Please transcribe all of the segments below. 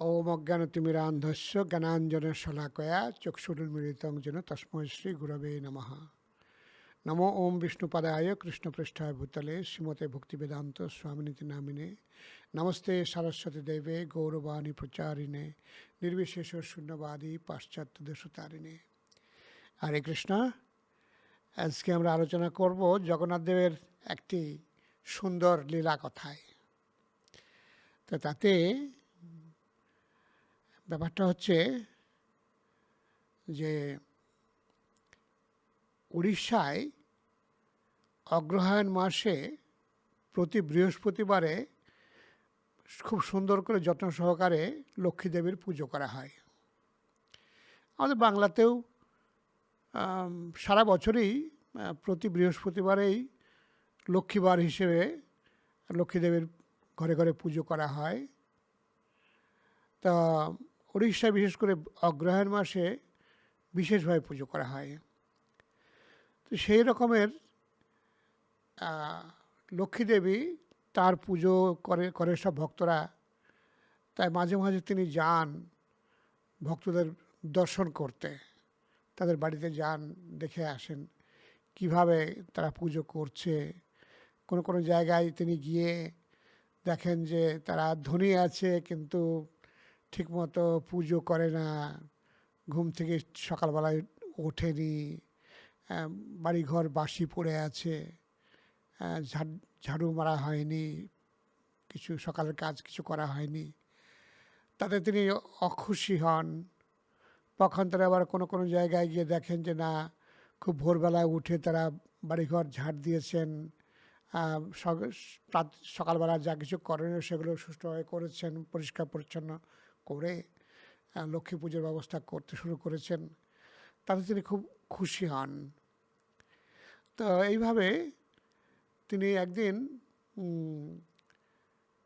ওম অজ্ঞানতিমিরান্ধস্য জ্ঞানাঞ্জনের শলাকয়া চক্ষুরুন্মিলিতং যেন তস্মৈ শ্রী গুরবে নমঃ। নমো ওম বিষ্ণুপদায় কৃষ্ণপৃষ্ঠায় ভূতলে শ্রীমতে ভক্তিবেদান্ত স্বামিনীতি নামিনে নমস্তে সরস্বতী দেবে গৌরবাণী প্রচারিণে। নির্বিশেষ শূন্যবাদী পাশ্চাত্য দেশতারিণে। হরে কৃষ্ণ। আজকে আমরা আলোচনা করব জগন্নাথ দেবের একটি সুন্দর লীলা কথায় তো তাতে ব্যাপারটা হচ্ছে যে উড়িষ্যায় অগ্রহায়ণ মাসে প্রতি বৃহস্পতিবারে খুব সুন্দর করে যত্ন সহকারে লক্ষ্মী দেবীর পুজো করা হয়। আমাদের বাংলাতেও সারা বছরই প্রতি বৃহস্পতিবারেই লক্ষ্মীবার হিসেবে লক্ষ্মী দেবীর ঘরে ঘরে পুজো করা হয়। তা উড়িষ্যায় বিশেষ করে অগ্রহায়ণ মাসে বিশেষভাবে পুজো করা হয়। তো সেই রকমের লক্ষ্মী দেবী তার পুজো করে করে সব ভক্তরা। তাই মাঝে মাঝে তিনি যান ভক্তদের দর্শন করতে। তাদের বাড়িতে যান, দেখে আসেন কীভাবে তারা পুজো করছে। কোনো কোনো জায়গায় তিনি গিয়ে দেখেন যে তারা ধনী আছে, কিন্তু ঠিকমতো পুজো করে না, ঘুম থেকে সকালবেলায় ওঠেনি বাড়িঘর বাসি পড়ে আছে ঝাড়- মারা হয়নি, কিছু সকালের কাজ কিছু করা হয়নি। তাতে তিনি অখুশি হন। পক্ষান্তরে আবার কোনো কোনো জায়গায় গিয়ে দেখেন যে না, খুব ভোরবেলায় উঠে তারা বাড়িঘর ঝাড় দিয়েছেন সকালবেলা যা কিছু করণীয় সেগুলো সুষ্ঠুভাবে করেছেন, পরিষ্কার পরিচ্ছন্ন করে লক্ষ্মী পুজোর ব্যবস্থা করতে শুরু করেছেন, তাতে তিনি খুব খুশি হন। তো এইভাবে তিনি একদিন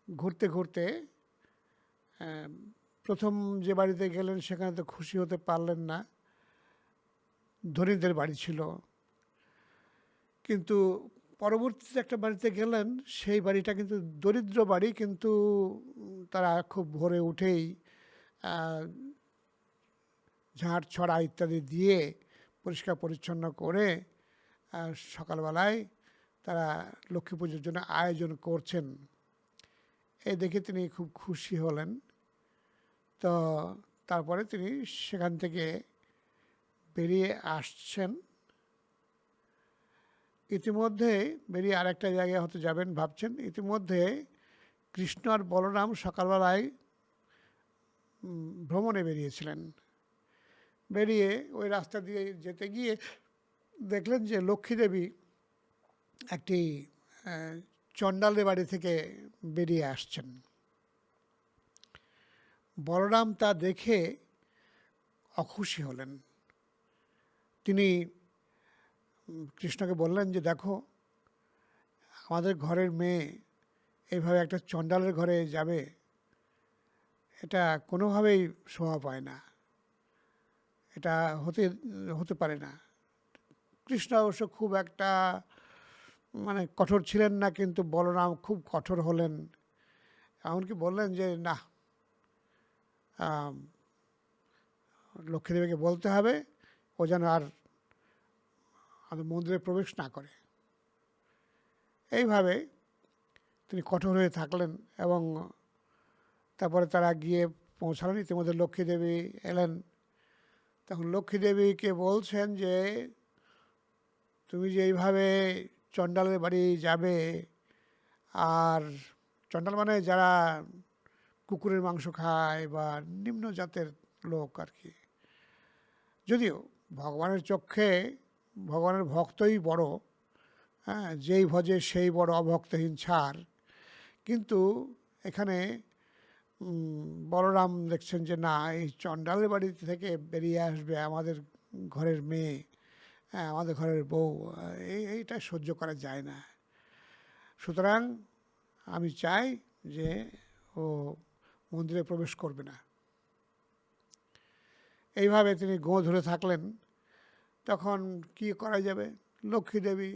ঘুরতে ঘুরতে প্রথম যে বাড়িতে গেলেন সেখানে তো খুশি হতে পারলেন না। ধনীদের বাড়ি ছিল। কিন্তু পরবর্তীতে একটা বাড়িতে গেলেন, সেই বাড়িটা কিন্তু দরিদ্র বাড়ি, কিন্তু তারা খুব ভোরে উঠেই ঝাড়, ছড়া ইত্যাদি দিয়ে পরিষ্কার, পরিচ্ছন্ন করে সকালবেলায় তারা লক্ষ্মী পুজোর জন্য আয়োজন করছেন। এই দেখে তিনি খুব খুশি হলেন। তো তারপরে তিনি সেখান থেকে বেরিয়ে আসছেন। ইতিমধ্যে বেরিয়ে আরেকটা জায়গায় হতে যাবেন ভাবছেন। ইতিমধ্যে কৃষ্ণ আর বলরাম সকালবেলায় ভ্রমণে বেরিয়েছিলেন। বেরিয়ে ওই রাস্তা দিয়ে যেতে গিয়ে দেখলেন যে লক্ষ্মী দেবী একটি চণ্ডালের বাড়ি থেকে বেরিয়ে আসছেন। বলরাম তা দেখে অখুশি হলেন। তিনি কৃষ্ণকে বললেন যে, দেখো, আমাদের ঘরের মেয়ে এইভাবে একটা চণ্ডালের ঘরে যাবে এটা কোনোভাবেই শোভা পায় না। এটা হতে হতে পারে না। কৃষ্ণ অবশ্য খুব একটা মানে কঠোর ছিলেন না, কিন্তু বলরাম খুব কঠোর হলেন। এমনকি বললেন যে, না লক্ষ্মীদেবীকে বলতে হবে, ও যেন আর মন্দিরে প্রবেশ না করে। এইভাবে তিনি কঠোর হয়ে থাকলেন এবং তারপরে তারা গিয়ে পৌঁছালেন। ইতিমধ্যে লক্ষ্মী দেবী এলেন। তখন লক্ষ্মী দেবীকে বলছেন যে, তুমি যে এইভাবে চণ্ডালের বাড়ি যাবে, আর চণ্ডাল মানে যারা কুকুরের মাংস খায় বা নিম্ন জাতের লোক আর কি। যদিও ভগবানের চক্ষে ভগবানের ভক্তই বড় হ্যাঁ যেই ভজে সেই বড় অভক্তহীন ছাড়। কিন্তু এখানে বলরাম দেখছেন যে, না, এই চণ্ডালের বাড়ি থেকে বেরিয়ে আসবে আমাদের ঘরের মেয়ে হ্যাঁ আমাদের ঘরের বউ এই, এইটা সহ্য করা যায় না। সুতরাং আমি চাই যে ও মন্দিরে প্রবেশ করবে না। এইভাবে তিনি গো ধরে থাকলেন। তখন কি করা যাবে? লক্ষ্মী দেবী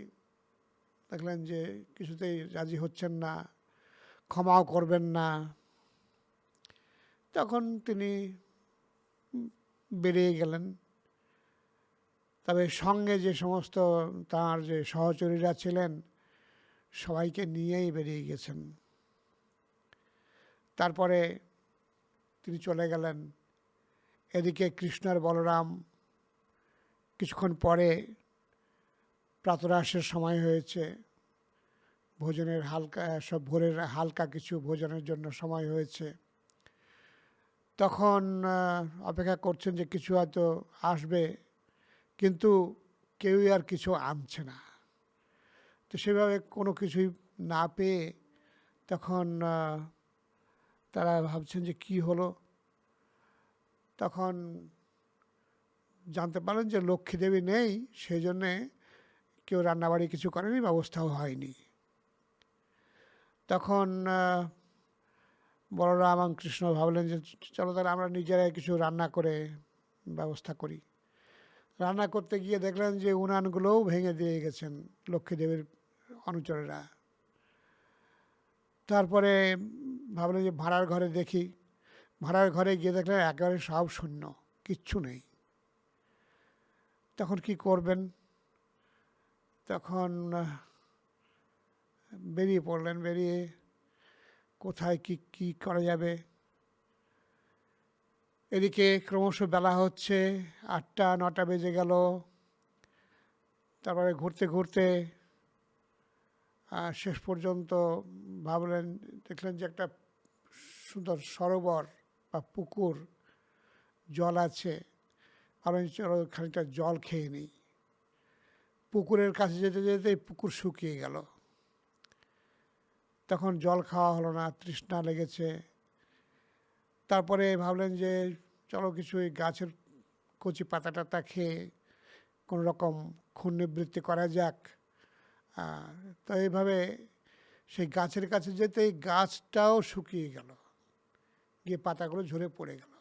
দেখলেন যে, কিছুতেই রাজি হচ্ছেন না, ক্ষমাও করবেন না। তখন তিনি বেরিয়ে গেলেন। তবে সঙ্গে যে সমস্ত তার যে সহচরীরা ছিলেন, সবাইকে নিয়েই বেরিয়ে গেছেন। তারপরে তিনি চলে গেলেন। এদিকে কৃষ্ণ আর বলরাম কিছুক্ষণ পরে প্রাতরাসের সময় হয়েছে। ভোজনের হালকা, সব ভোরের হালকা কিছু ভোজনের জন্য সময় হয়েছে। তখন অপেক্ষা করছেন যে কিছু হয়তো আসবে, কিন্তু কেউই আর কিছু আনছে না। তো সেভাবে কোনো কিছুই না পেয়ে তখন তারা ভাবছেন যে কি হলো। তখন জানতে পারলেন যে লক্ষ্মী দেবী নেই, সেই জন্যে কেউ রান্নাবাড়ি কিছু করেনি, ব্যবস্থাও হয়নি। তখন বড়রা এবং কৃষ্ণ ভাবলেন যে, চলো তাহলে আমরা নিজেরাই কিছু রান্না করে ব্যবস্থা করি। রান্না করতে গিয়ে দেখলেন যে, উনানগুলোও ভেঙে দিয়ে গেছেন লক্ষ্মী দেবীর অনুচরেরা। তারপরে ভাবলেন যে, ভাড়ার ঘরে দেখি, ভাড়ার ঘরে গিয়ে দেখলেন একেবারে সব শূন্য, কিচ্ছু নেই। তখন কি করবেন? তখন বেরিয়ে পড়লেন, বেরিয়ে কোথায় কি কি করা যাবে? এদিকে ক্রমশ বেলা হচ্ছে, আটটা, নটা বেজে গেল। তারপরে ঘুরতে ঘুরতে শেষ পর্যন্ত ভাবলেন, দেখলেন যে একটা সুন্দর সরোবর বা পুকুর, জল আছে। ভাবলেন চলো খানিকটা জল খেয়ে নিই। পুকুরের কাছে যেতে যেতে পুকুর শুকিয়ে গেল। তখন জল খাওয়া হলো না, তৃষ্ণা লেগেছে। তারপরে ভাবলেন যে, চলো কিছু গাছের কচি পাতা টাতা খেয়ে কোনো রকম খুন নিবৃত্তি করা যাক। তো এইভাবে সেই গাছের কাছে যেতেই গাছটাও শুকিয়ে গেল, গিয়ে পাতাগুলো ঝরে পড়ে গেল।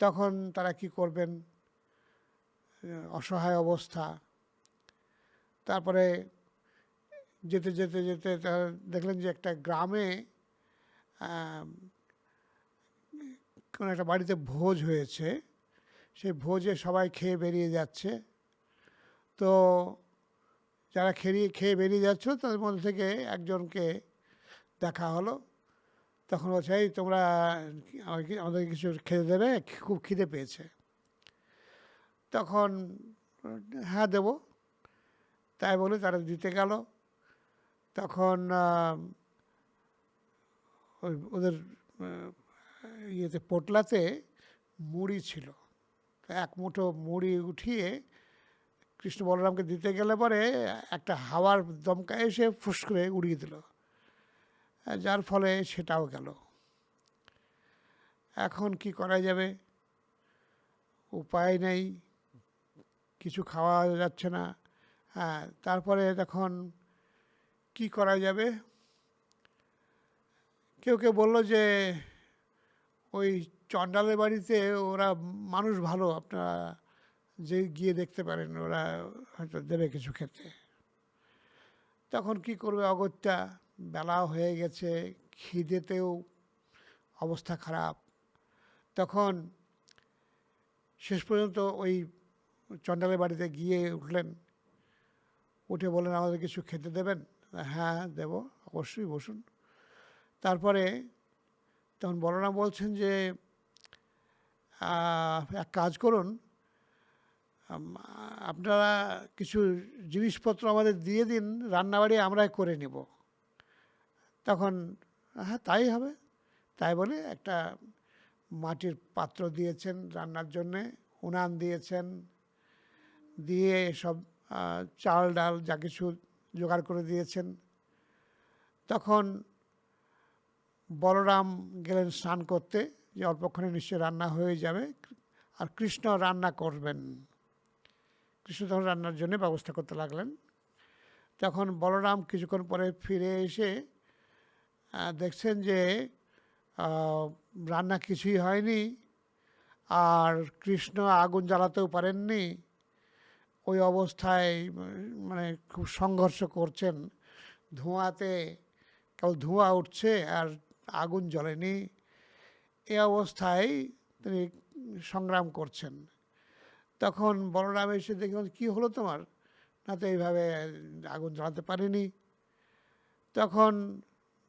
তখন তারা কি করবেন? অসহায় অবস্থা। তারপরে যেতে যেতে যেতে তারা দেখলেন যে একটা গ্রামে কোনো একটা বাড়িতে ভোজ হয়েছে। সেই ভোজে সবাই খেয়ে বেরিয়ে যাচ্ছে। তো যারা খেয়ে খেয়ে বেরিয়ে যাচ্ছিল তাদের মধ্যে থেকে একজনকে দেখা হলো। তখন বলছে, এই তোমরা আমাদের কিছু খেতে দেবে? খুব খিদে পেয়েছে। তখন হ্যাঁ দেবো। তাই বলে তারা দিতে গেল। তখন ওই ওদের ইয়েতে পোটলাতে মুড়ি ছিল। এক মুঠো মুড়ি উঠিয়ে কৃষ্ণ বলরামকে দিতে গেলে পরে একটা হাওয়ার দমকা এসে ফুস করে উড়িয়ে দিল। যার ফলে সেটাও গেল। এখন কি করা যাবে? উপায় নেই। কিছু খাওয়া যাচ্ছে না। হ্যাঁ তারপরে তখন কি করা যাবে? কেউ কেউ বলল যে, ওই চন্ডালের বাড়িতে ওরা মানুষ ভালো, আপনারা যে গিয়ে দেখতে পারেন, ওরা হয়তো দেবে কিছু খেতে। তখন কি করবে অগত্যা? বেলা হয়ে গেছে, খিদেতেও অবস্থা খারাপ। তখন শেষ পর্যন্ত ওই চন্ডালের বাড়িতে গিয়ে উঠলেন। উঠে বলেন আমাদের কিছু খেতে দেবেন? হ্যাঁ দেব, অবশ্যই বসুন। তারপরে তখন বলরাম বলছেন যে এক কাজ করুন আপনারা কিছু জিনিসপত্র আমাদের দিয়ে দিন, রান্নাবাড়ি আমরাই করে নেব। তখন হ্যাঁ তাই হবে। তাই বলে একটা মাটির পাত্র দিয়েছেন রান্নার জন্যে, উনান দিয়েছেন, দিয়ে সব চাল ডাল যা কিছু জোগাড় করে দিয়েছেন। তখন বলরাম গেলেন স্নান করতে, যে অল্পক্ষণে নিশ্চয়ই রান্না হয়ে যাবে। আর কৃষ্ণ রান্না করবেন। কৃষ্ণ তখন রান্নার জন্য ব্যবস্থা করতে লাগলেন। তখন বলরাম কিছুক্ষণ পরে ফিরে এসে দেখছেন যে রান্না কিছুই হয়নি। আর কৃষ্ণ আগুন জ্বালাতেও পারেননি। ওই অবস্থায় মানে খুব সংঘর্ষ করছেন। ধোঁয়াতে কেবল ধোঁয়া উঠছে আর আগুন জ্বলেনি। এ অবস্থায় তিনি সংগ্রাম করছেন। তখন বলরাম এসে দেখে কি হলো তোমার? না তো এইভাবে আগুন জ্বালাতে পারিনি। তখন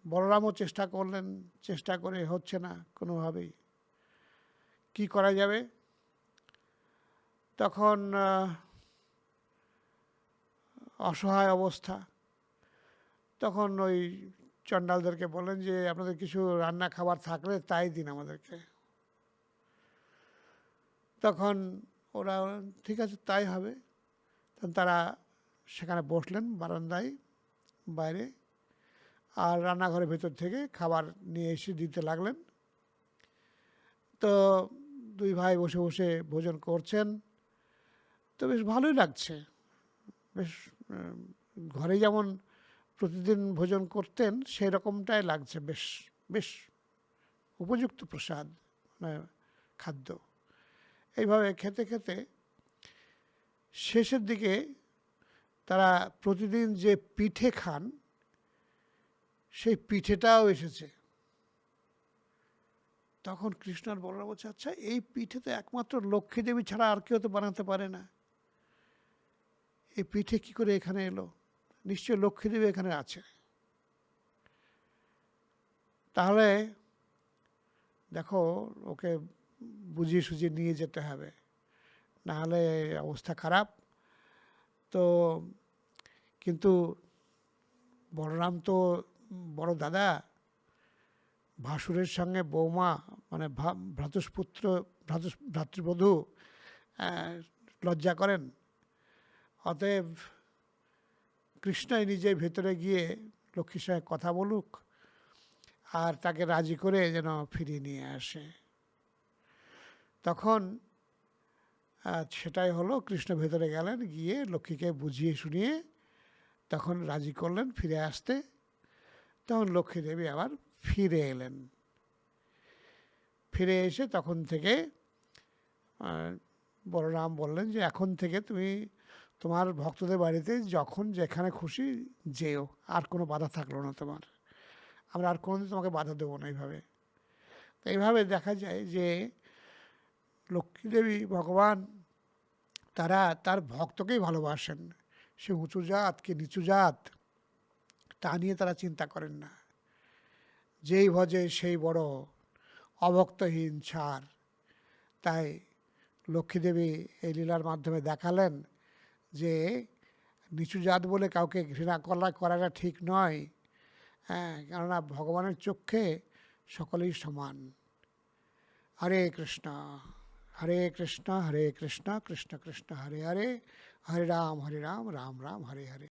বলরামও চেষ্টা করলেন, চেষ্টা করে হচ্ছে না কোনোভাবেই। কি করা যাবে? তখন অসহায় অবস্থা। তখন ওই চণ্ডালদেরকে বললেন যে, আপনাদের কিছু রান্না খাবার থাকলে তাই দিন আমাদেরকে। তখন ওরা, ঠিক আছে, তাই হবে। তখন তারা সেখানে বসলেন বারান্দায় বাইরে আর রান্নাঘরের ভেতর থেকে খাবার নিয়ে এসে দিতে লাগলেন। তো দুই ভাই বসে বসে ভোজন করছেন। তো বেশ ভালোই লাগছে। বেশ ঘরে যেমন প্রতিদিন ভোজন করতেন সেই রকমটাই লাগছে বেশ বেশ উপযুক্ত প্রসাদ মানে খাদ্য। এইভাবে খেতে খেতে শেষের দিকে তারা প্রতিদিন যে পিঠে খান, সেই পিঠেটাও এসেছে। তখন কৃষ্ণ আর বলরাম বলছে আচ্ছা এই পিঠে তো একমাত্র লক্ষ্মী দেবী ছাড়া আর কেউ তো বানাতে পারে না। এই পিঠে কি করে এখানে এলো? নিশ্চয় লক্ষ্মী দেবী এখানে আছে। তাহলে দেখো, ওকে বুঝিয়ে সুঝিয়ে নিয়ে যেতে হবে। নাহলে অবস্থা খারাপ। তো কিন্তু বলরাম তো বড় দাদা, ভাসুরের সঙ্গে বৌমা মানে ভ্রাতুষ্পুত্র, ভ্রাতুষ, ভ্রাতৃবধূ লজ্জা করেন। অতএব কৃষ্ণই নিজে ভেতরে গিয়ে লক্ষ্মীর সঙ্গে কথা বলুক আর তাকে রাজি করে যেন ফিরিয়ে নিয়ে আসে। তখন সেটাই হলো কৃষ্ণ ভেতরে গেলেন, গিয়ে লক্ষ্মীকে বুঝিয়ে শুনিয়ে তখন রাজি করলেন ফিরে আসতে। তখন লক্ষ্মী দেবী আবার ফিরে এলেন। ফিরে এসে তখন থেকে বলরাম বললেন যে, এখন থেকে তুমি তোমার ভক্তদের বাড়িতে যখন যেখানে খুশি যেও, আর কোনো বাধা থাকল না তোমার। আমরা আর কোনোদিন তোমাকে বাধা দেবো না এইভাবে। তো এইভাবে দেখা যায় যে লক্ষ্মীদেবী ভগবান, তারা তার ভক্তকেই ভালোবাসেন। সে উঁচু জাত কি নিচু জাত, তা নিয়ে তারা চিন্তা করেন না। যেই ভজে সেই বড় অভক্তহীন ছাড় তাই লক্ষ্মীদেবী এই লীলার মাধ্যমে দেখালেন যে নিচু জাত বলে কাউকে ঘৃণা করা করাটা ঠিক নয়। হ্যাঁ কেননা ভগবানের চক্ষে সকলেই সমান। হরে কৃষ্ণ হরে কৃষ্ণ হরে কৃষ্ণ কৃষ্ণ কৃষ্ণ, হরে হরে। হরে রাম হরে রাম রাম রাম, হরে হরে।